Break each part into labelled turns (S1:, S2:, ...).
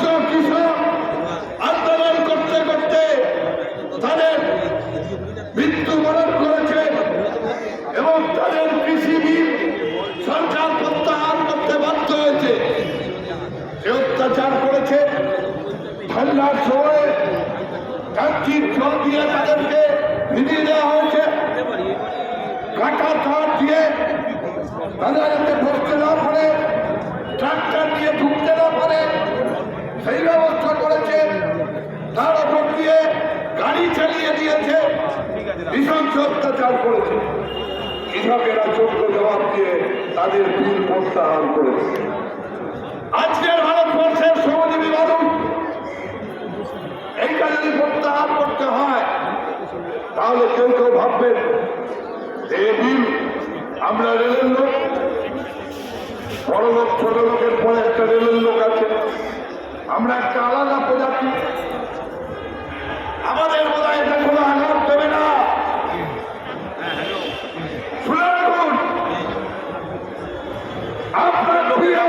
S1: শস্য কৃষক, আন্দোলন করতে করতে তাদের মৃত্যুবরণ করেছে এবং তাদের কৃষি সরকার প্রত্যাহার করতে বাধ্য হয়েছে। সে অত্যাচার করেছে। ঠান্ডার সময় কাঁচির জল দিয়ে তাদেরকে ভিজিয়ে হয়েছে। কাটা তার দিয়ে যাতে বসতে না পারে ট্রাক্টর দিয়ে ঢুকতে না পারে সেই ব্যবস্থা করেছে তার ওপর দিয়ে গাড়ি চালিয়ে দিয়েছে নৃশংস অত্যাচার করেছে। কৃষকেরা যোগ্য জবাব দিয়ে তাদের বিল প্রত্যাহার করেছে। আজকের ভারতবর্ষের শ্রমজীবী মানুষ এইটা যদি প্রত্যাহার করতে হয়, তাহলে কেউ কেউ ভাববেন বিল আমরা রেলের লোক বড় লোক ছোট লোকের পরে একটা রেলের লোক আছে। আমরা একটা আলাদা প্রজাতি আমাদের বোধ হয় এটা কোনো আঘাত দেবে না শুনে রাখুন আপনার প্রিয়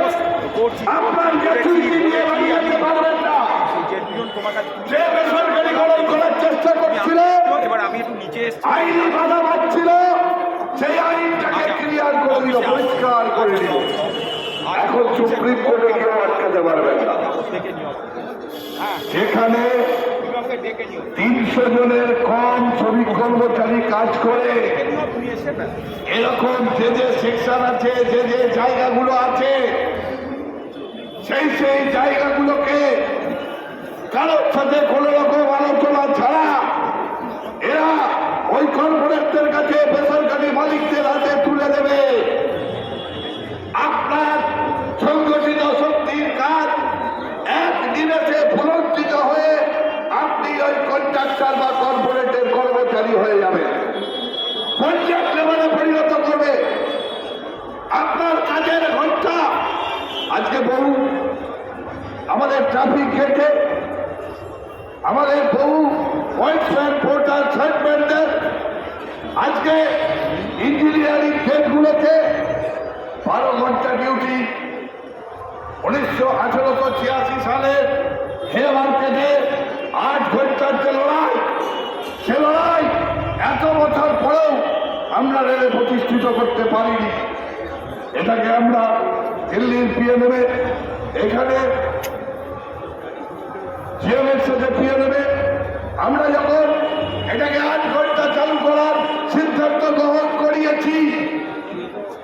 S1: আপনার নেতৃত্ব নিয়ে বাড়িয়ে পারবেন না যে বেসরকারি গঠন করার চেষ্টা করছিল
S2: এবার আমি একটু নিচে এসেছি
S1: আইনি বাধা পাচ্ছিল সেই আইনটাকে দিল পরিষ্কার করে দিল এখন সুপ্রিম কোর্টে কেউ আটকাতে পারবেন না যেখানে তিনশো জনের কম শ্রমিক কর্মচারী কাজ করে। এরকম যে যে সেকশন আছে, যে যে জায়গাগুলো আছে, সেই সেই জায়গাগুলোকে কারোর সাথে কোন রকম আলোচনা ছাড়া এরা ওই কর্পোরেটদের কাছে বেসরকারি মালিকদের হাতে তুলে দেবে আপনার সংগঠিত শক্তির কাজ এক নিমেষে পুনর্জিত হয়ে আপনি ওই কন্ট্রাক্টর বা কর্পোরেটের কর্মচারী হয়ে যাবেন পঞ্চায়েত লেভেলে পরিণত করবে আপনার কাজের ঘণ্টা আজকে বহু আমাদের ট্রাফিক গেটে আমাদের বহু পয়েন্টসম্যান পোর্টাল সাইটম্যানদের আজকে ইঞ্জিনিয়ারিং গেটগুলোতে বারো ঘণ্টা ডিউটি উনিশশো আঠেরোশো ছিয়াশি সালে হে মার্কেটে আট ঘণ্টার যে লড়াই, সে লড়াই এত বছর পরেও আমরা রেলে প্রতিষ্ঠিত করতে পারিনি। এটাকে আমরা দিল্লির নেবে এখানে জিএমের সাথে পিয়ে নেবে। আমরা যখন এটাকে আট ঘণ্টা চালু করার সিদ্ধান্ত গ্রহণ করিয়েছি,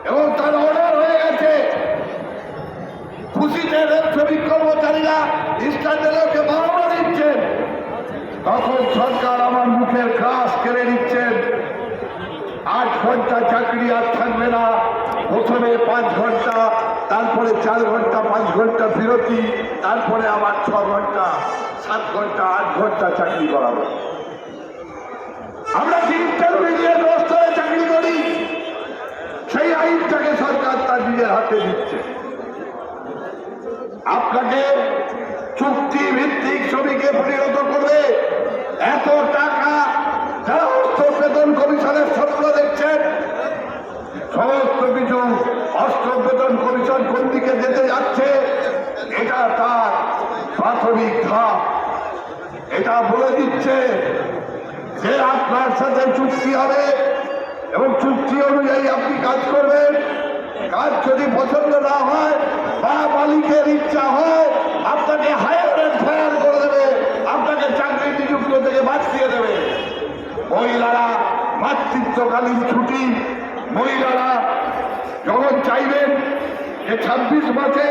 S1: এবং তার অর্ডার হয়ে গেছে, খুশিতে রেল শ্রমিক কর্মচারীরা স্ট্যান্ডেলকে বাড়ানো দিচ্ছেন। তখন সরকার আমার মুখের ঘাস কেড়ে নিচ্ছেন। আট ঘণ্টা চাকরি আর থাকবে না। প্রথমে পাঁচ ঘণ্টা, তারপরে চার ঘণ্টা, পাঁচ ঘণ্টা বিরতি, তারপরে আবার ছ ঘণ্টা। সাত ঘণ্টা, আট ঘণ্টা চাকরি করাবো। আমরা ইন্টারমিডিয়েট চাকরি করি। সেই আইনটাকে সরকার তার নিজের হাতে দিচ্ছে। আপনাকে চুক্তি ভিত্তিক শ্রমিকে পরিণত করবে। এত টাকা যারা অর্থ বেতন কমিশনের স্বপ্ন দেখছেন, সমস্ত কিছু অস্ত্র বেতন কমিশন কোন দিকে যেতে যাচ্ছে, এটা তার প্রাথমিক ধাপ। এটা বলে দিচ্ছে যে আপনার সাথে চুক্তি হবে এবং চুক্তি অনুযায়ী আপনি কাজ করবেন। কাজ যদি পছন্দ না হয় বা মালিকের ইচ্ছা হয়, আপনাকে হায়ার অ্যান্ড ফায়ার করে দেবে, আপনাকে চাকরি নিযুক্ত থেকে বাদ দিয়ে দেবে। মহিলারা মাতৃত্বকালীন ছুটি, মহিলারা যখন চাইবেন যে ছাব্বিশ মাসে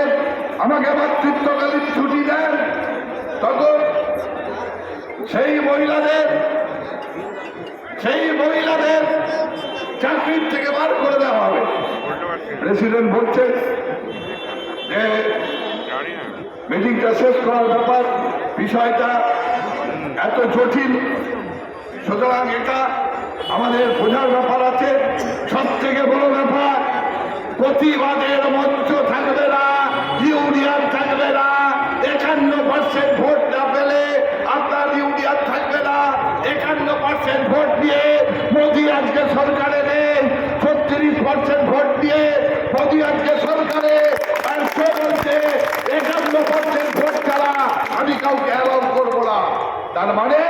S1: আমাকে মাতৃত্বকালীন ছুটি দেন, তখন সেই মহিলাদের সেই মহিলাদের চাকরির থেকে বার করে দেওয়া হবে। প্রেসিডেন্ট বলছেন যে মিটিংটা শেষ করার ব্যাপার, বিষয়টা এত জটিল। সুতরাং এটা আমাদের বোঝার ব্যাপার আছে। সব থেকে বড় ব্যাপার, প্রতিবাদের মঞ্চ থাকবে না, ইউনিয়ন থাকবে না, একান্ন পার্সেন্ট ভোট পার্সেন্ট ভোট দিয়ে মোদি আজকে সরকারে নেই। ছত্রিশ পার্সেন্ট ভোট দিয়ে মোদি আজকে সরকারে। আর সে বলছে, একান্ন পার্সেন্ট ভোট ছাড়া আমি কাউকে অ্যালাউ করব না। তার মানে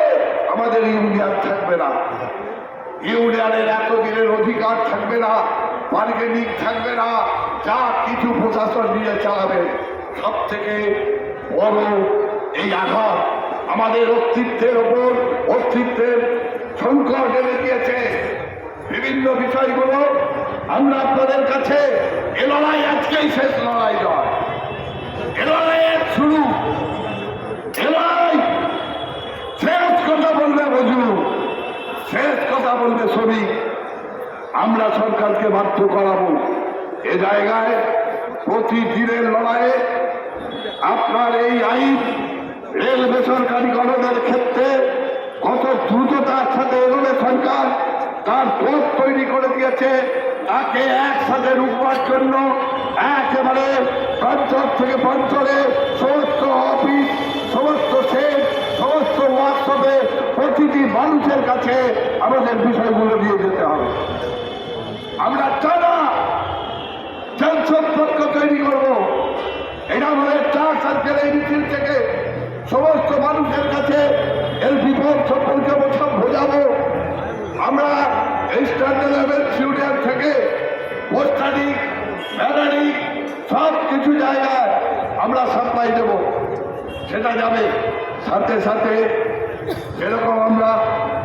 S1: আমাদের ইউনিয়ন থাকবে না। ইউনিয়নের এতদিনের অধিকার থাকবে না বার্গেনিং থাকবে না, যা কিছু প্রশাসন নিয়ে চালাবে। সব থেকে বড় এই আঘাত আমাদের অস্তিত্বের ওপর, অস্তিত্বের সংকট এনে দিয়েছে। বিভিন্ন বিষয়গুলো আমরা আপনাদের কাছে এ লড়াই আজকেই শেষ লড়াই নয়। এ লড়াইয়ের শুরু। শেষ কথা বলবে মজুর। শেষ কথা বলবে শ্রমিক। আমরা সরকারকে বাধ্য করাবো। এ জায়গায় প্রতিদিনের লড়াইয়ে আপনার এই আইন রেল বেসরকারীকরণের ক্ষেত্রে কত দ্রুততার সাথে এগোবে সরকার? তার পথ তৈরি করে দিয়েছে। তাকে একসাথে রুখবার জন্য একেবারে পঞ্চর থেকে পঞ্চরে সমস্ত অফিস, সমস্ত সেট, সমস্ত ওয়ার্কশপে প্রতিটি মানুষের কাছে আমাদের বিষয়গুলো দিয়ে যেতে হবে। আমরা টানা জনসম্পর্ক তৈরি করব। এটা আমাদের ট্রাক আজকের এই থেকে সমস্ত সাপ্লাই দেব। সেটা যাবে। সাথে সাথে যেরকম আমরা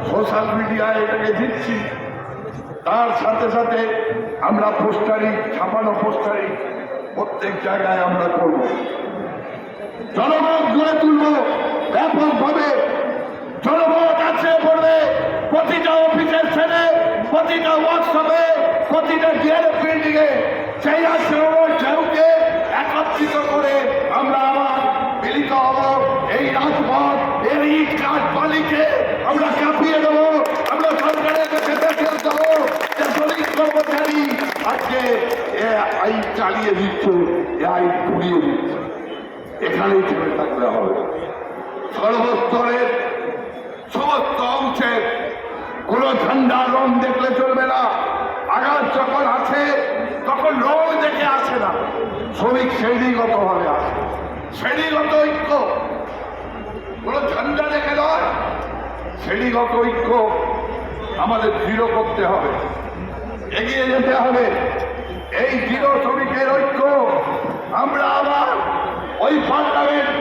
S1: সোশ্যাল মিডিয়ায় এটাকে দিচ্ছি, তার সাথে সাথে আমরা পোস্টারিং, ছাপানো পোস্টারিং প্রত্যেক জায়গায় আমরা করব। জনমত গড়ে তুলব ব্যাপকভাবে। জনমত আছে পড়বে প্রতিটা অফিসের ছেলে, প্রতিটা ওয়ার্কশপে প্রতিটা ডিআরএফ বিল্ডিং এ। সেই আছে ঢেউকে একত্রিত করে আমরা আবার মিলিত হব এই রাজপথ এই ইট কাঠ বালিকে আমরা কাঁপিয়ে দেবো আমরা সরকারের কাছে দেখে দেবো যে কর্মচারী আজকে আইন চালিয়ে এ আইন পুড়িয়ে দিচ্ছে। এখানেই থেমে থাকতে হবে। সর্বস্তরের, সমস্ত অংশের কোন ঝান্ডা রং দেখলে চলবে না। আঘাত যখন আছে তখন রং দেখে আসে না। শ্রমিক শ্রেণীগত ভাবে আসে। শ্রেণীগত ঐক্য। কোন ঝান্ডা দেখে নয়। শ্রেণীগত ঐক্য আমাদের দৃঢ় করতে হবে। এগিয়ে যেতে হবে। এই দৃঢ় শ্রমিকের ঐক্য, আমরা আবার ওই পার্লামেন্ট,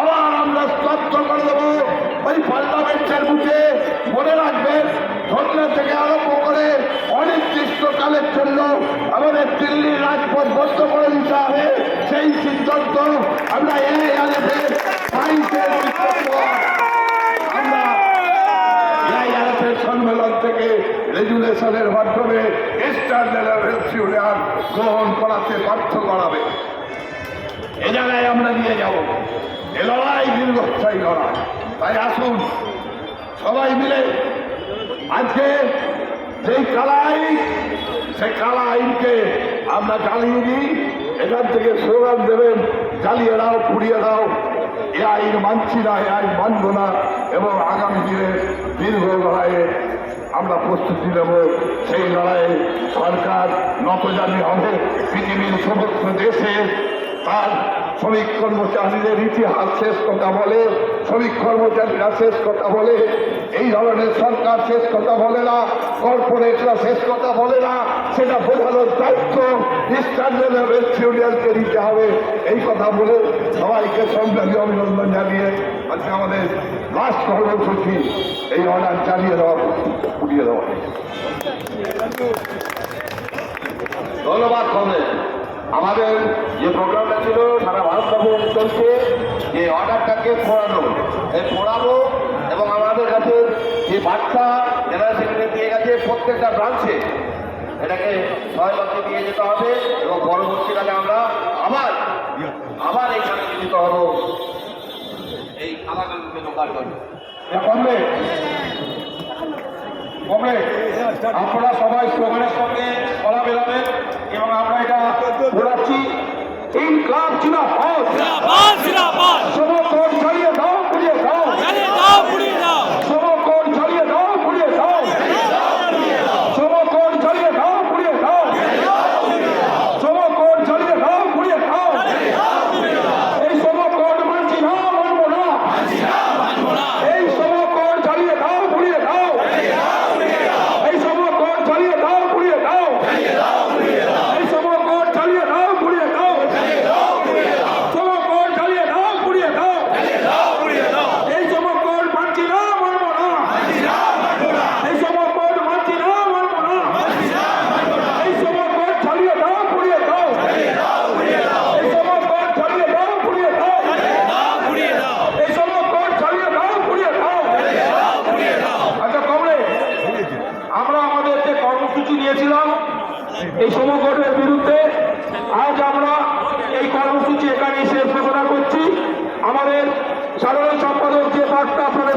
S1: আবার আমরা স্তব্ধ করে দেবো। ওই পার্লামেন্টের মুখে মনে রাখবেন ধর্না থেকে আরম্ভ করে অনির্দিষ্টকালের জন্য আমাদের দিল্লির রাজপথ বন্ধ করে দিতে হবে। সেই সিদ্ধান্ত আমরা এই রেজুলেশনের মাধ্যমে গ্রহণ করাতে বাধ্য করাবে। এ জায়গায় আমরা নিয়ে যাব। এ লড়াই দীর্ঘস্থায়ী লড়াই। তাই আসুন, সবাই মিলে আজকে সেই কালা আইন সেই কালা আইনকে আমরা জ্বালিয়ে দিই। এখান থেকে স্লোগান দেবেন, জ্বালিয়ে দাও, পুড়িয়ে দাও। এ আইন মানছি না, এ আইন মানব না। এবং আগামী দিনে দীর্ঘ লড়াইয়ে আমরা প্রস্তুতি নেব। সেই লড়াইয়ে সরকার নতজানি হবে। পৃথিবীর সমস্ত দেশে তার শ্রমিক কর্মচারীদের ইতিহাস শেষ কথা বলে, শ্রমিক কর্মচারীরা শেষ কথা বলে। এই ধরনের সরকার শেষ কথা বলে না। কর্পোরেটরা শেষ কথা বলে না, সেটা বোঝানোর দায়িত্ব স্ট্যান্ডার্ড ইউনিয়নকে নিতে হবে। এই কথা বলে সবাইকে সংগ্রামী অভিনন্দন জানিয়ে আজকে আমাদের লাস্ট কর্মসূচি, এই অর্ডার চালিয়ে দেওয়া, উড়িয়ে দেওয়া।
S3: ধন্যবাদ কংগ্রেস আমাদের যে প্রোগ্রামটা ছিল, সারা ভারতবর্ষে চলছে, যে অর্ডারটাকে পড়ানো, এই পড়ানো এবং আমাদের কাছে যে বার্তা প্রত্যেকটা ব্রাঞ্চে এটাকে সহায়তা দিয়ে যেতে হবে এবং পরবর্তীকালে আমরা আবার আবার এইখানে মিলিত হব এই জন্য
S1: কমবে কমবে আপনারা সবাই স্লোগানের সঙ্গে গলা বেরাবেন এবং আমরা এটা ঘোরাচ্ছি ইনকাম জিন্দাবাদ।
S4: জিন্দাবাদ।
S1: এই
S5: সমগ্রের বিরুদ্ধে আজ আমরা এই কর্মসূচি এখানে এসে ঘোষণা করছি। আমাদের সাধারণ সম্পাদক যে বার্তা আপনাদের